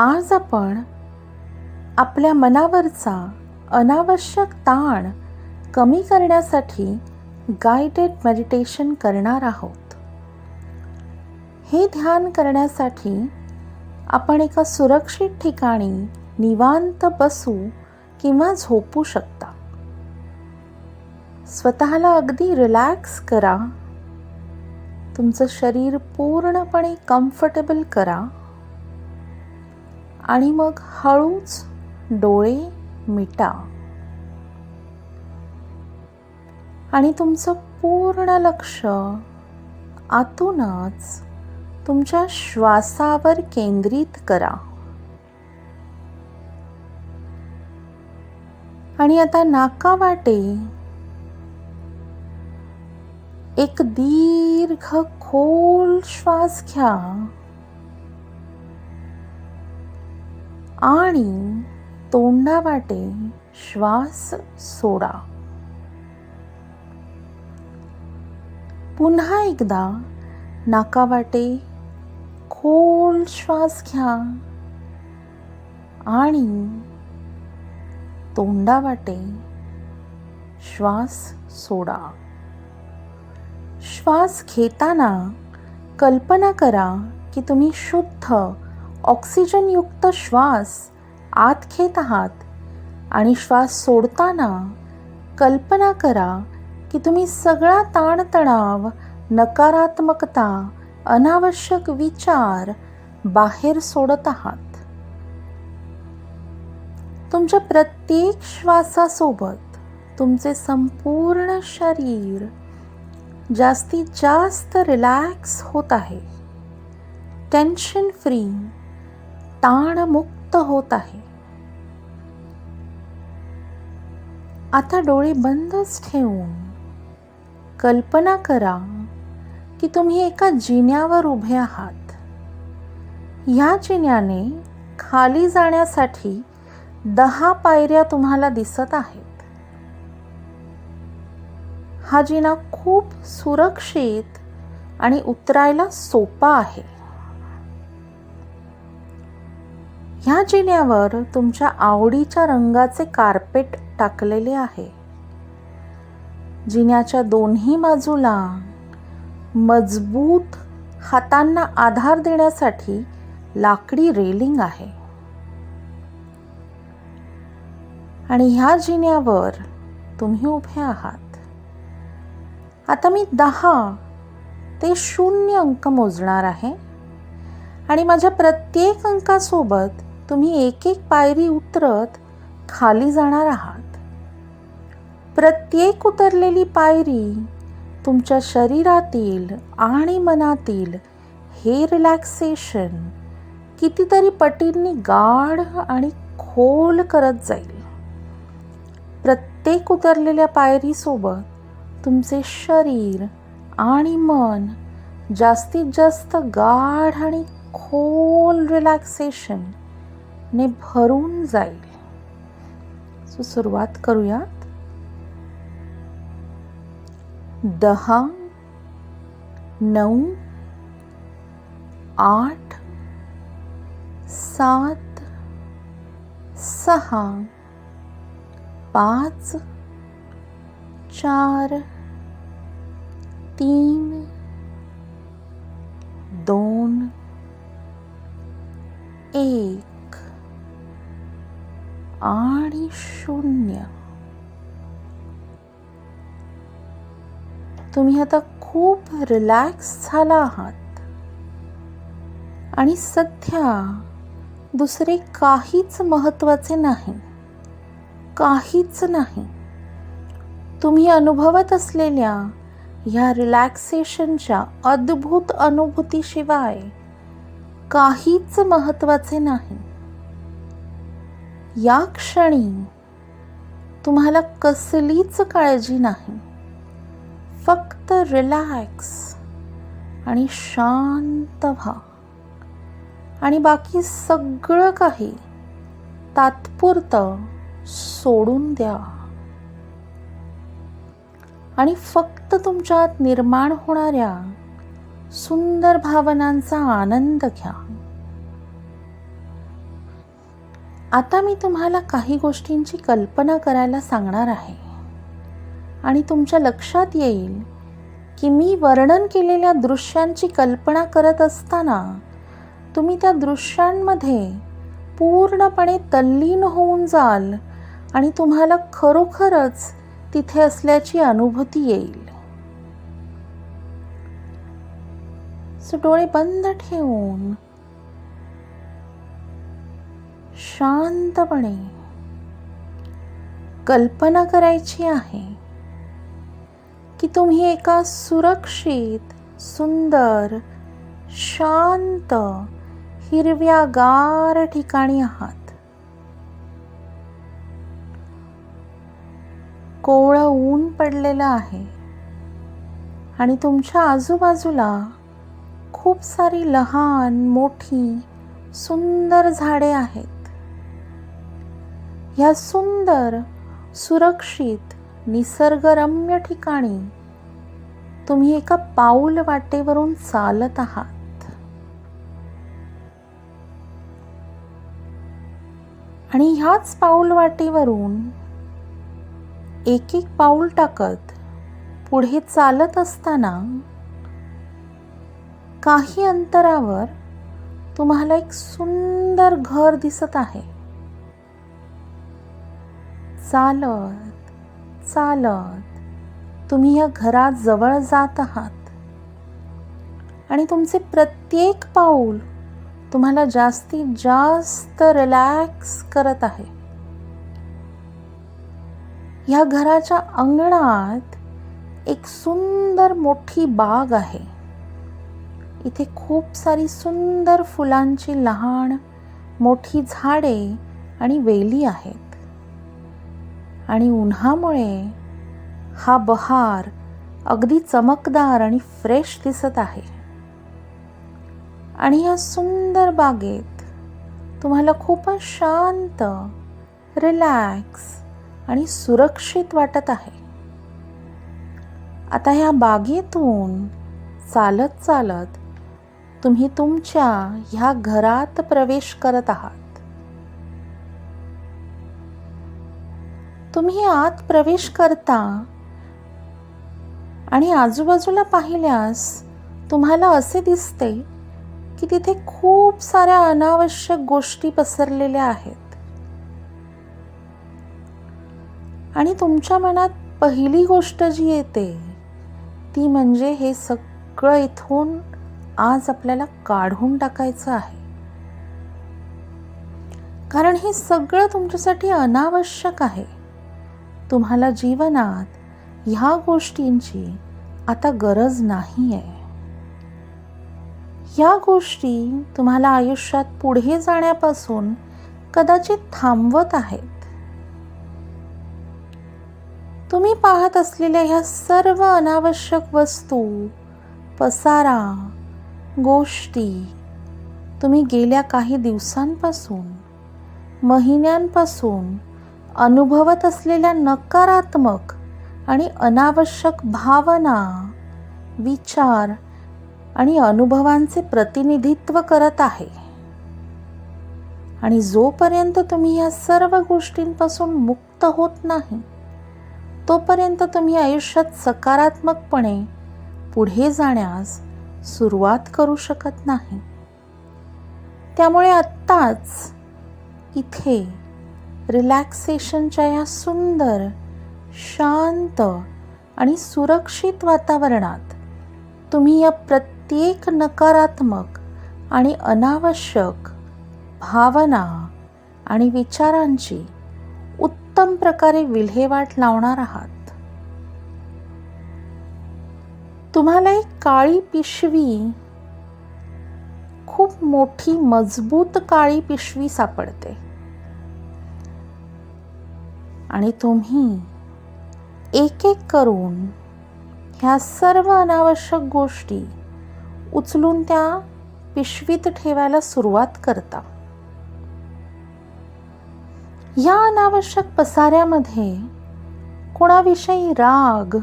आज आपण आपल्या मनावरचा अनावश्यक ताण कमी करण्यासाठी गायडेड मेडिटेशन करणार आहोत. हे ध्यान करण्यासाठी आपण एका सुरक्षित ठिकाणी निवांत बसू किंवा झोपू शकता. स्वतःला अगदी रिलॅक्स करा. तुमचं शरीर पूर्णपणे कम्फर्टेबल करा. आणि मग हळूच डोळे मिटा. आणि तुमचं पूर्ण लक्ष आतूनच तुमच्या श्वासावर केंद्रित करा. आणि आता नाका वाटे एक दीर्घ खोल श्वास घ्या. आणि तोंडावाटे श्वास सोडा. पुन्हा एकदा नाकावाटे खोल श्वास घ्या आणि तोंडावाटे श्वास सोडा. श्वास घेताना कल्पना करा की तुम्ही शुद्ध ऑक्सिजनयुक्त श्वास आत घेत आहात आणि श्वास सोडताना कल्पना करा की तुम्ही सगळा ताणतणाव नकारात्मकता अनावश्यक विचार बाहेर सोडत आहात. तुमच्या प्रत्येक श्वासासोबत तुमचे संपूर्ण शरीर जास्तीत जास्त रिलॅक्स होत आहे. टेन्शन फ्री ताणमुक्त होत आहे. आता डोळे बंदच ठेवून कल्पना करा की तुम्ही एका जिन्यावर उभे आहात. ह्या जिन्याने खाली जाण्यासाठी दहा पायऱ्या तुम्हाला दिसत आहेत. हा जिना खूप सुरक्षित आणि उतरायला सोपा आहे. ह्या जिन्यावर तुमच्या आवडीच्या रंगाचे कार्पेट टाकलेले आहे. जिन्याच्या दोन्ही बाजूला मजबूत हातांना आधार देण्यासाठी लाकडी रेलिंग आहे. आणि ह्या जिन्यावर तुम्ही उभे आहात. आता मी दहा ते शून्य अंक मोजणार आहे. आणि माझ्या प्रत्येक अंकासोबत तुम्ही एक एक पायरी उतरत खाली जाणार आहात. प्रत्येक उतरलेली पायरी तुमच्या शरीरातील आणि मनातील हे रिलॅक्सेशन कितीतरी पटींनी गाढ आणि खोल करत जाईल. प्रत्येक उतरलेल्या पायरीसोबत तुमचे शरीर आणि मन जास्तीत जास्त गाढ आणि खोल रिलॅक्सेशन ने भरून जाईल. सो सुरुवात करूयात. दहा नऊ आठ सात सहा पाच चार तीन दोन एक. आणि शून्य. तुम्ही आता खूप रिलॅक्स झाला आहात. आणि सध्या दुसरे काहीच महत्त्वाचे नाही. काहीच नाही. तुम्ही अनुभवत असलेल्या ह्या रिलॅक्सेशनच्या अद्भुत अनुभूतीशिवाय काहीच महत्त्वाचे नाही. या क्षणी तुम्हाला कसलीच काळजी नाही. फक्त रिलॅक्स आणि शांत व्हा. आणि बाकी सगळं काही तात्पुरतं सोडून द्या. आणि फक्त तुमच्यात निर्माण होणाऱ्या सुंदर भावनांचा आनंद घ्या. आता मी तुम्हाला काही गोष्टींची कल्पना करायला सांगणार आहे. आणि तुमच्या लक्षात येईल की मी वर्णन केलेल्या दृश्यांची कल्पना करत असताना तुम्ही त्या दृश्यांमध्ये पूर्णपणे तल्लीन होऊन जाल आणि तुम्हाला खरोखरच तिथे असल्याची अनुभूती येईल. सो डोळे बंद ठेवून शांतपणे कल्पना करायची आहे की तुम्ही एका सुरक्षित सुंदर शांत हिरव्यागार ठिकाणी आहात. कोवळं ऊन पडलेलं आहे आणि तुमच्या आजूबाजूला खूप सारी लहान मोठी सुंदर झाडे आहेत. ह्या सुंदर सुरक्षित निसर्गरम्य ठिकाणी तुम्ही एका पाऊल वाटेवरून चालत आहात. आणि ह्याच पाऊल वाटेवरून एक एक पाऊल टाकत पुढे चालत असताना काही अंतरावर तुम्हाला एक सुंदर घर दिसत आहे. चालत चालत. तुम्ही या घरात जवळ जात आहात. आणि तुमचे प्रत्येक पाऊल तुम्हाला जास्तीत जास्त रिलॅक्स करत आहे. या घराच्या अंगणात एक सुंदर मोठी बाग आहे. इथे खूप सारी सुंदर फुलांची लहान मोठी झाडे आणि वेली आहेत. आणि उन्हामुळे हा बहार अगदी चमकदार आणि फ्रेश दिसत आहे. आणि या सुंदर बागेत तुम्हाला खूपच शांत रिलॅक्स आणि सुरक्षित वाटत आहे. आता ह्या बागेतून चालत चालत तुम्ही तुमच्या ह्या घरात प्रवेश करत आहात. तुम्ही आत प्रवेश करता आणि आजूबाजूला पाहिल्यास तुम्हाला असे दिसते की तिथे खूप साऱ्या अनावश्यक गोष्टी पसरलेल्या आहेत. आणि तुमच्या मनात पहिली गोष्ट जी येते ती म्हणजे हे सगळं इथून आज आपल्याला काढून टाकायचं आहे. कारण हे सगळं तुमच्यासाठी अनावश्यक आहे. तुम्हाला जीवनात ह्या गोष्टींची आता गरज नाही आहे ह्या गोष्टी तुम्हाला आयुष्यात पुढे जाण्यापासून कदाचित थांबवत आहेत. तुम्ही पाहत असलेल्या ह्या सर्व अनावश्यक वस्तू पसारा गोष्टी तुम्ही गेल्या काही दिवसांपासून महिन्यांपासून अनुभवत असलेल्या नकारात्मक आणि अनावश्यक भावना विचार आणि अनुभवांचे प्रतिनिधित्व करत आहे. आणि जोपर्यंत तुम्ही या सर्व गोष्टींपासून मुक्त होत नाही तोपर्यंत तुम्ही आयुष्यात सकारात्मकपणे पुढे जाण्यास सुरुवात करू शकत नाही. त्यामुळे आत्ताच इथे रिलॅक्सेशनच्या या सुंदर शांत आणि सुरक्षित वातावरणात तुम्ही या प्रत्येक नकारात्मक आणि अनावश्यक भावना आणि विचारांची उत्तम प्रकारे विल्हेवाट लावणार आहात. तुम्हाला एक काळी पिशवी खूप मोठी मजबूत काळी पिशवी सापडते. आणि तुम्ही एक एक करून ह्या सर्व अनावश्यक गोष्टी उचलून त्या पिशवीत ठेवायला सुरुवात करता. या अनावश्यक पसाऱ्यामध्ये कोणाविषयी राग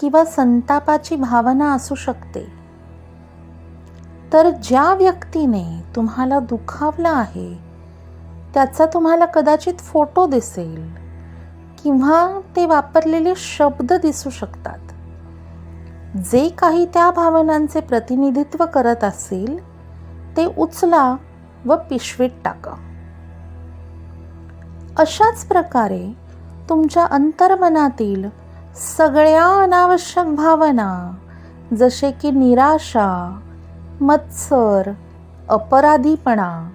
किंवा संतापाची भावना असू शकते. तर ज्या व्यक्तीने तुम्हाला दुखावलं आहे त्याचा तुम्हाला कदाचित फोटो दिसेल. किंवा ते वापरलेले शब्द दिसू शकतात. जे काही त्या भावनांचे प्रतिनिधित्व करत असेल ते उचला व पिशवीत टाका. अशाच प्रकारे तुमच्या अंतर्मनातील सगळ्या अनावश्यक भावना जसे की निराशा मत्सर अपराधीपणा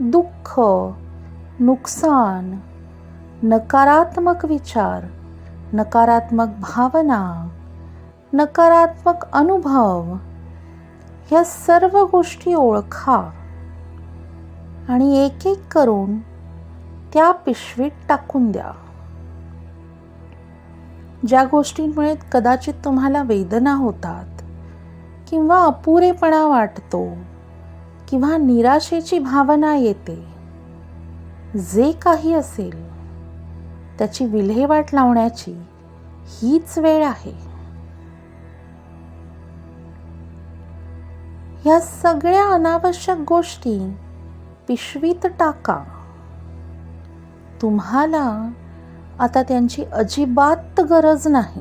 दुःख नुकसान नकारात्मक विचार नकारात्मक भावना नकारात्मक अनुभव ह्या सर्व गोष्टी ओळखा आणि एक एक करून त्या पिशवीत टाकून द्या. ज्या गोष्टींमुळे कदाचित तुम्हाला वेदना होतात किंवा अपुरेपणा वाटतो किंवा निराशेची भावना येते जे काही असेल त्याची विल्हेवाट लावण्याची हीच वेळ आहे. ह्या सगळ्या अनावश्यक गोष्टी पिशवीत टाका. तुम्हाला आता त्यांची अजिबात गरज नाही.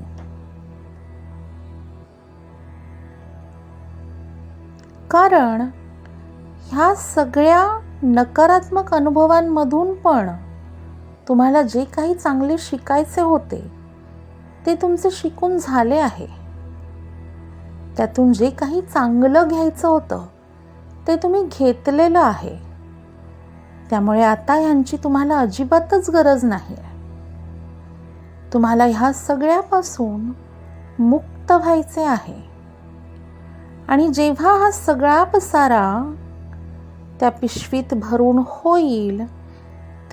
कारण ह्या सगळ्या नकारात्मक अनुभवांमधून पण तुम्हाला जे काही चांगले शिकायचे होते ते तुमचे शिकून झाले आहे. त्यातून जे काही चांगलं घ्यायचं होतं ते तुम्ही घेतलेलं आहे. त्यामुळे आता ह्यांची तुम्हाला अजिबातच गरज नाही. आहे तुम्हाला ह्या सगळ्यापासून मुक्त व्हायचे आहे. आणि जेव्हा हा सगळा पसारा त्या पिशवीत भरून होईल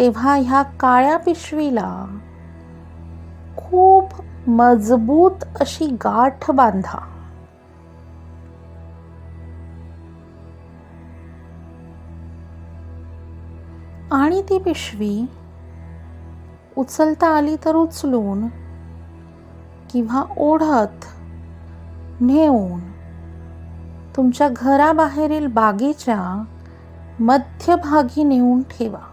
तेव्हा ह्या काळ्या पिशवीला खूप मजबूत अशी गाठ बांधा. आणि ती पिशवी उचलता आली तर उचलून किंवा ओढत नेऊन तुमच्या घराबाहेरील बागेच्या मध्यभागी नेऊन ठेवा.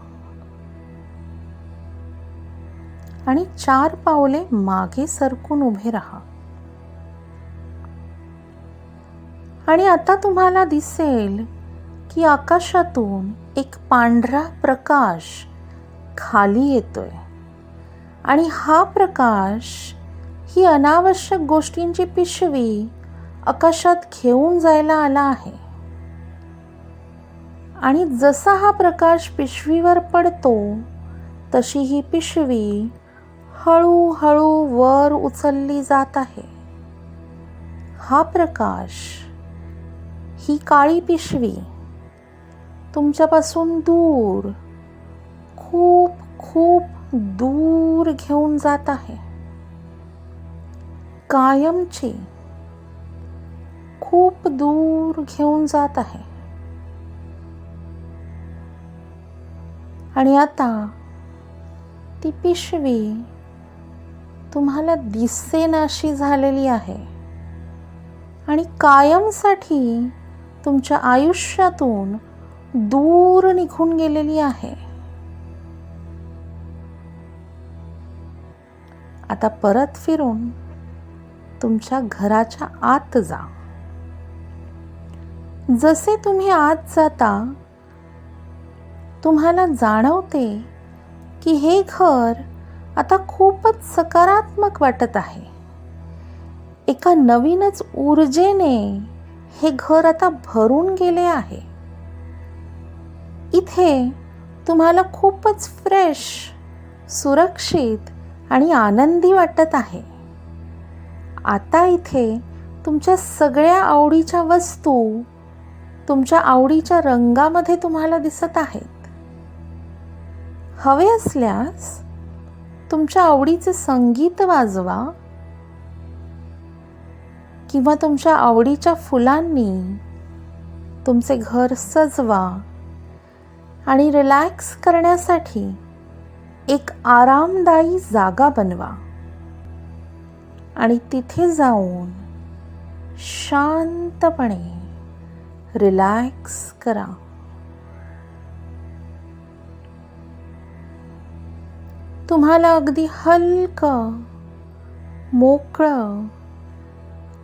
आणि चार पावले मागे सरकून उभे राहा. आणि आता तुम्हाला दिसेल की आकाशातून एक पांढरा प्रकाश खाली येतोय. आणि हा प्रकाश ही अनावश्यक गोष्टींची पिशवी आकाशात घेऊन जायला आला आहे. आणि जसा हा प्रकाश पिशवीवर पडतो तशी ही पिशवी हळूहळू वर उचलली जात आहे. हा प्रकाश ही काळी पिशवी तुमच्यापासून दूर खूप खूप दूर घेऊन जात आहे. कायमची खूप दूर घेऊन जात आहे. आणि आता ती पिशवी तुम्हाला दिसेनाशी झालेली आहे. आणि कायमसाठी तुमच्या आयुष्यातून दूर निघून गेलेली आहे. आता परत फिरून तुमच्या घराच्या आत जा. जसे तुम्ही आत जाता तुम्हाला जाणवते की हे घर आता खूपच सकारात्मक वाटत आहे. एका नवीनच ऊर्जेने हे घर आता भरून गेले आहे. इथे तुम्हाला खूपच फ्रेश सुरक्षित आणि आनंदी वाटत आहे. आता इथे तुमच्या सगळ्या आवडीच्या वस्तू तुमच्या आवडीच्या रंगामध्ये तुम्हाला दिसत आहेत. हवे असल्यास तुमच्या आवडीचे संगीत वाजवा किंवा तुमच्या आवडीच्या फुलांनी तुमचे घर सजवा आणि रिलॅक्स करण्यासाठी एक आरामदायी जागा बनवा. आणि तिथे जाऊन शांतपणे रिलॅक्स करा. तुम्हाला अगदी हलकं मोकळं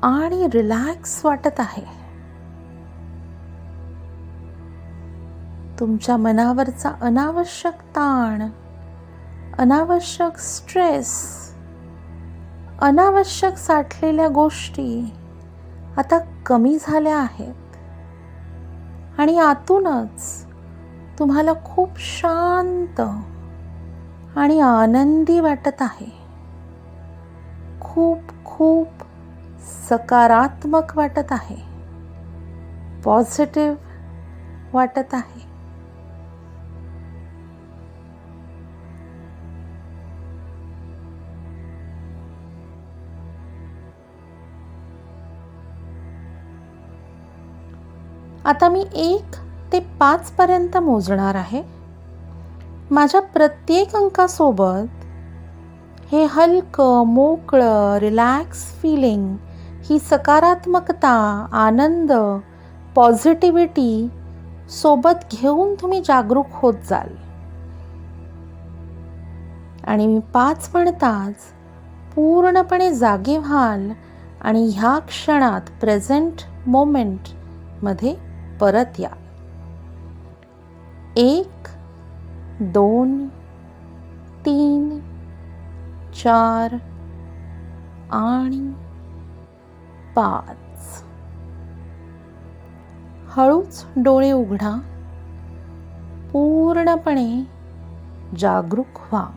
आणि रिलॅक्स वाटत आहे. तुमच्या मनावरचा अनावश्यक ताण अनावश्यक स्ट्रेस अनावश्यक साठलेल्या गोष्टी आता कमी झाल्या आहेत. आणि आतूनच तुम्हाला खूप शांत आणि आनंदी वाटत आहे. खूप खूप सकारात्मक वाटत आहे. पॉझिटिव्ह वाटत आहे. आता मी एक ते पाचपर्यंत मोजणार आहे. माझ्या प्रत्येक अंकासोबत हे हलकं मोकळं रिलॅक्स फिलिंग ही सकारात्मकता आनंद पॉझिटिव्हिटी सोबत घेऊन तुम्ही जागरूक होत जाल. आणि मी पाच म्हणताच पूर्णपणे जागे व्हाल आणि ह्या क्षणात प्रेझेंट मोमेंटमध्ये परत या एक दोन तीन चार आणि पाच. हळूच डोळे उघडा. पूर्णपणे जागरूक व्हा.